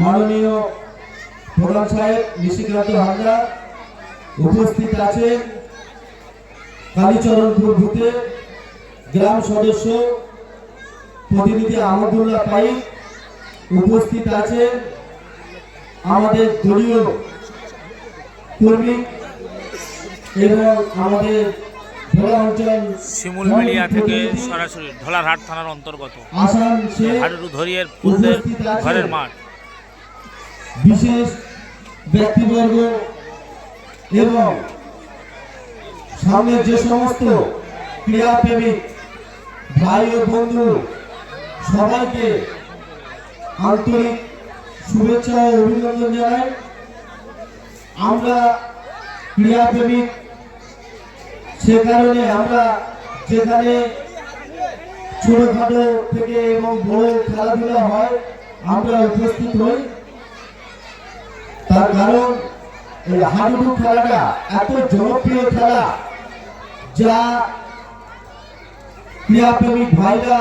মাননীয় প্রধান সাহেব, নিশিকান্ত হালদার উপস্থিত আছেন। কালীচরণপুর বুথে গ্রাম সদস্য প্রতিনিধি আহমদুল্লাহ পাই উপস্থিত আছেন। আমাদের দলীয় কর্মী এবং আমাদের শিমুল থেকে সরাসরি ঢোলারহাট থানার অন্তর্গত হাডুডু ধরিয়ের ঘরের মাঠ। বিশেষ ব্যক্তিবর্গ এবং সামনে যে সমস্ত ক্রীড়াপ্রেমিক ভাই ও বন্ধু, সবাইকে আন্তরিক শুভেচ্ছা ও অভিনন্দন জানাই। আমরা ক্রীড়াপ্রেমিক সে কারণে আমরা যেখানে ছোটখাটো থেকে এবং বড় খেলাধুলা হয়, আমরা উপস্থিত হই। তার কারণ, এই হাডুডু খেলাটা এত জনপ্রিয় খেলা, যা ক্রীড়াপ্রেমিক ভাইরা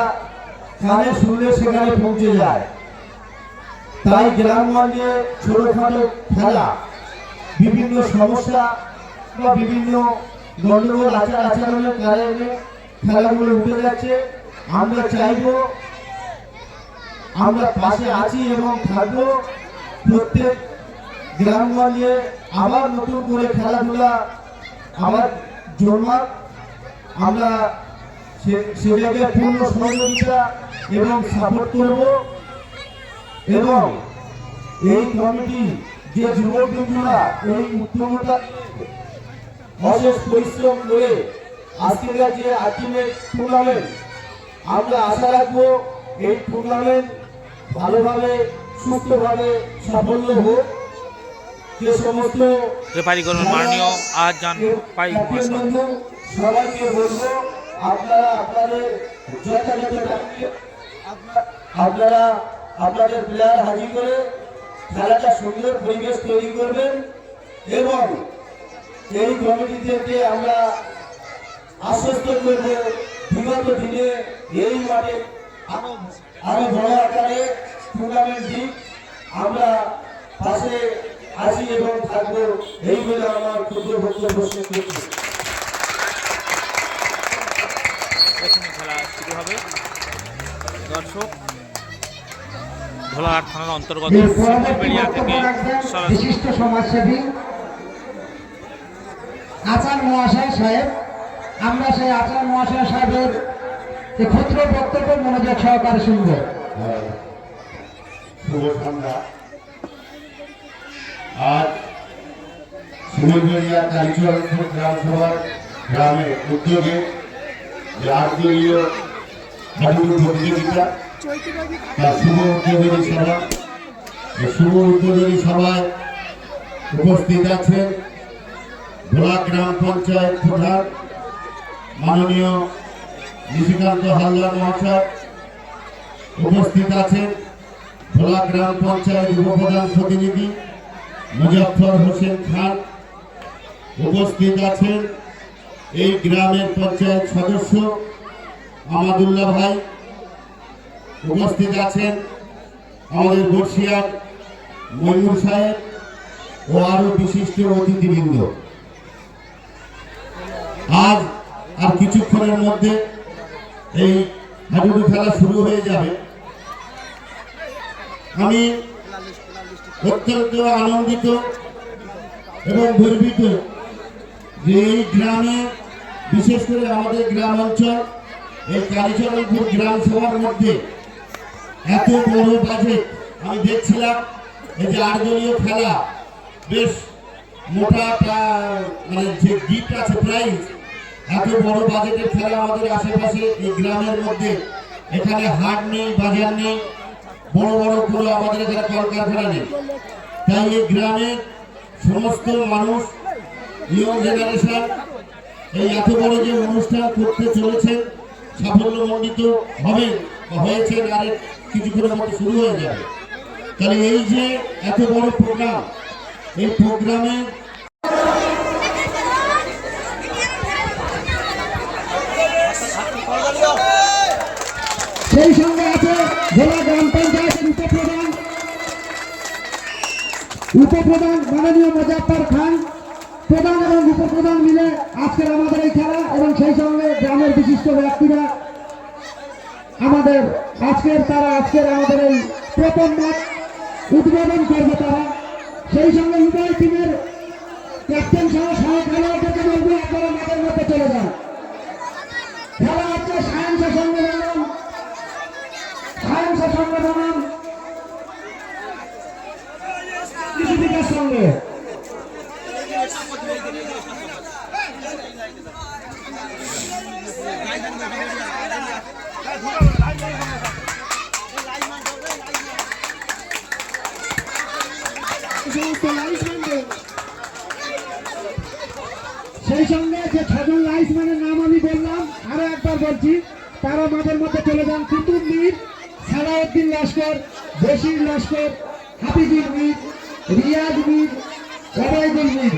কানে শুনলে সেখানে পৌঁছে যায়। তাই গ্রামগঞ্জে ছোটখাটো খেলা, বিভিন্ন সমস্যা বা বিভিন্ন গন্ডগোল আচার আচরণের কারণে খেলাগুলো উঠে যাচ্ছে। আমরা চাইব আমরা পাশে আছি এবং থাকব। প্রত্যেক গ্রামগঞ্জে আবার নতুন করে খেলাধুলা আবার জন্মাক আমরা সেটাকে পূর্ণ সহযোগিতা এবং সাপোর্ট করব। এবং এই কমিটি যে যুবক এই উদ্যমতা অশেষ পরিশ্রম করে আজকের যে আলটিমেট টুর্নামেন্ট আমরা আশা রাখব এই টুর্নামেন্ট ভালোভাবে সুস্থভাবে সাফল্য হোক। যে সমস্ত পাই সবাইকে বলব আপনারা আপনাদের আপনারা আপনাদের প্লেয়ার হাজির করে খেলাটা সুন্দর পরিবেশ তৈরি করবেন এবং এই কমিটি থেকে আমরা আশ্বস্ত করব বিগত দিনে এই মাঠে আরও বড় আকারে টুর্নামেন্ট দিক। আমরা পাশে আছি এবং থাকব এই বলে আমার ক্ষুদ্র বক্তব্য শেষ করছি। খেলা শুরু হবে। দর্শক ঢোলারহাট থানার অন্তর্গত থেকে বিশিষ্ট সমাজসেবী আচার মহাশয় সাহেব, আমরা সেই আচার মহাশয় সাহেবের ক্ষুদ্র বক্তব্য মনোযোগ সহকারে শুনব। আজ সুমন্দরিয়া কালীচরণপুর গ্রাম উদ্যোগে প্রতিযোগিতা উপস্থিত আছেন ভোলা গ্রাম পঞ্চায়েত প্রধান, মাননীয় নিশিকান্ত হালদার মহাশয় উপস্থিত আছেন। ভোলা গ্রাম পঞ্চায়েত উপপ্রধান প্রতিনিধি মুজফর হোসেন খান উপস্থিত আছেন। এই গ্রামের পঞ্চায়েত সদস্য আমাদুল্লাহ ভাই উপস্থিত আছেন। আমাদের বর্ষিয়ার ময়ূর সাহেব ও আরও বিশিষ্ট অতিথিবৃন্দ। আজ আর কিছুক্ষণের মধ্যে এই হাডুডু খেলা শুরু হয়ে যাবে। আমি অত্যন্ত আনন্দিত এবং গর্বিত যে এই গ্রামে, বিশেষ করে আমাদের গ্রাম অঞ্চল, এই কালীচরণপুর গ্রাম সভার মধ্যে এত বড় বাজেট আমি দেখছিলাম, এই যে আটদলীয় খেলা, বেশ মোটা মানে যে গিফট আছে প্রাইজ এত বড় বাজেটের খেলা আমাদের আশেপাশে এই গ্রামের মধ্যে। এখানে হাট নেই, বাজার নেই, বড় বড় কোনো আমাদের এখানে কলকারখানা নেই। তাই এই গ্রামের সমস্ত মানুষ ইয়ং জেনারেশন এই এত বড় যে অনুষ্ঠান করতে চলেছে সাফল্যমণ্ডিত হবে হয়েছে আর কিছুক্ষণের মধ্যে শুরু হয়ে যাবে। তাহলে এই যে এত বড় প্রোগ্রাম এই প্রোগ্রামে সেই সঙ্গে আছে ভোলা গ্রাম পঞ্চায়েতের উপপ্রধান উপপ্রধান মাননীয় মোজাফর খান। প্রধান এবং উপপ্রধান মিলে আজকের আমাদের এই খেলা এবং সেই সঙ্গে গ্রামের বিশিষ্ট ব্যক্তিরা আমাদের আজকের তারা, আজকের আমাদের এই প্রথম ম্যাচ উদ্বোধন করবে তারা। সেই সঙ্গে উভয় টিমের ক্যাপ্টেন সহ সহ খেলোয়াড়দেরকে বলব আপনারা মাঠের মধ্যে চলে যান খেলা হচ্ছে সায়েন্সের সঙ্গে বললাম সায়েন্সের সঙ্গে বললাম কৃষি বিকাশ সঙ্গে সেই সঙ্গে যে ছজন লাইসম্যানের নাম আমি বললাম, আরও একবার বলছি, তারা মাঠের মধ্যে চলে যান কুতুব মীর, সালাউদ্দিন লস্কর, বশির লস্কর, হাফিজুল মীর, রিয়াজ মীর, ওবায়দুল মীর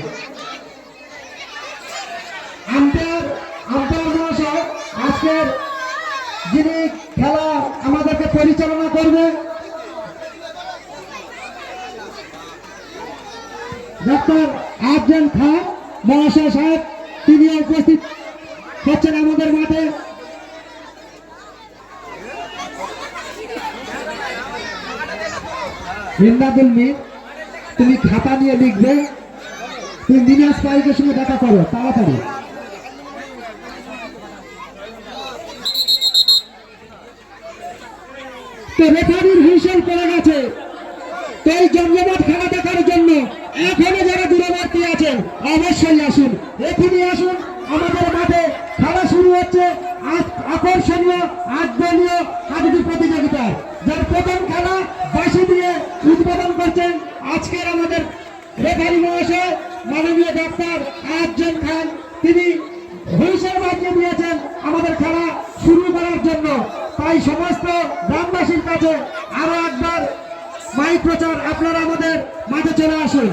আম্পায়ার আম্পায়ার মহাশয় আজকের যিনি খেলা আমাদেরকে পরিচালনা করবে। ডক্টর আফজাল খান, মহাশয় সাহেব, তিনি উপস্থিত হচ্ছেন আমাদের মাঠে। ইন্দাদুল মির, তুমি খাতা নিয়ে লিখবে। তুমি দিনাজ পাইকের সঙ্গে দেখা করো, তাড়াতাড়ি। তো রেফারির হুইসেল পড়ে গেছে। এই জমজমাট খেলা দেখার জন্য এখনও যারা দূরবর্তী আছেন, অবশ্যই আসুন। এখনই আসুন, আমাদের মাঠে খেলা শুরু হচ্ছে। আক- আকর্ষণীয় আট দলীয় কাবাডি প্রতিযোগিতা যার প্রথম খেলা বাসি দিয়ে উদ্বোধন করছেন আজকের আমাদের রেফারি মহাশয়, মাননীয় ডক্টর আজম খান। তিনি হুইসেল বাজিয়ে দিয়েছেন আমাদের খেলা শুরু করার জন্য। তাই সমস্ত গ্রামবাসীর কাছে আরও একবার মাইক প্রচার আপনারা আমাদের মাঝে চলে আসুন।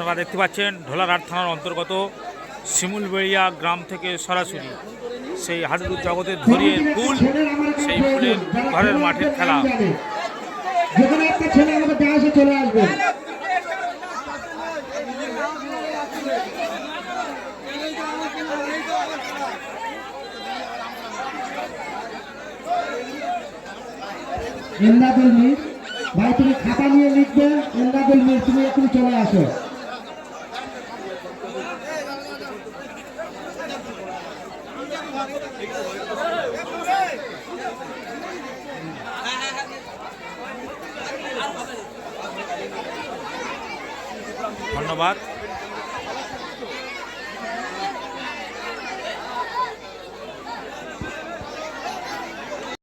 আপনারা দেখতে পাচ্ছেন ঢোলারহাট থানার অন্তর্গত শিমুলবেড়িয়া গ্রাম থেকে সরাসরি সেই হাডুডুর জগতের ধরিয়ে ফুল সেই ফুলের ঘরের মাঠের খেলা। যেখানে একটা ছেলে আমাদের দেশে চলে আসবে। ইন্দাদুল মির ভাই তুমি খাতা নিয়ে লিখবে ইন্দাদুল মির তুমি এখন চলে আসো। ধন্যবাদ।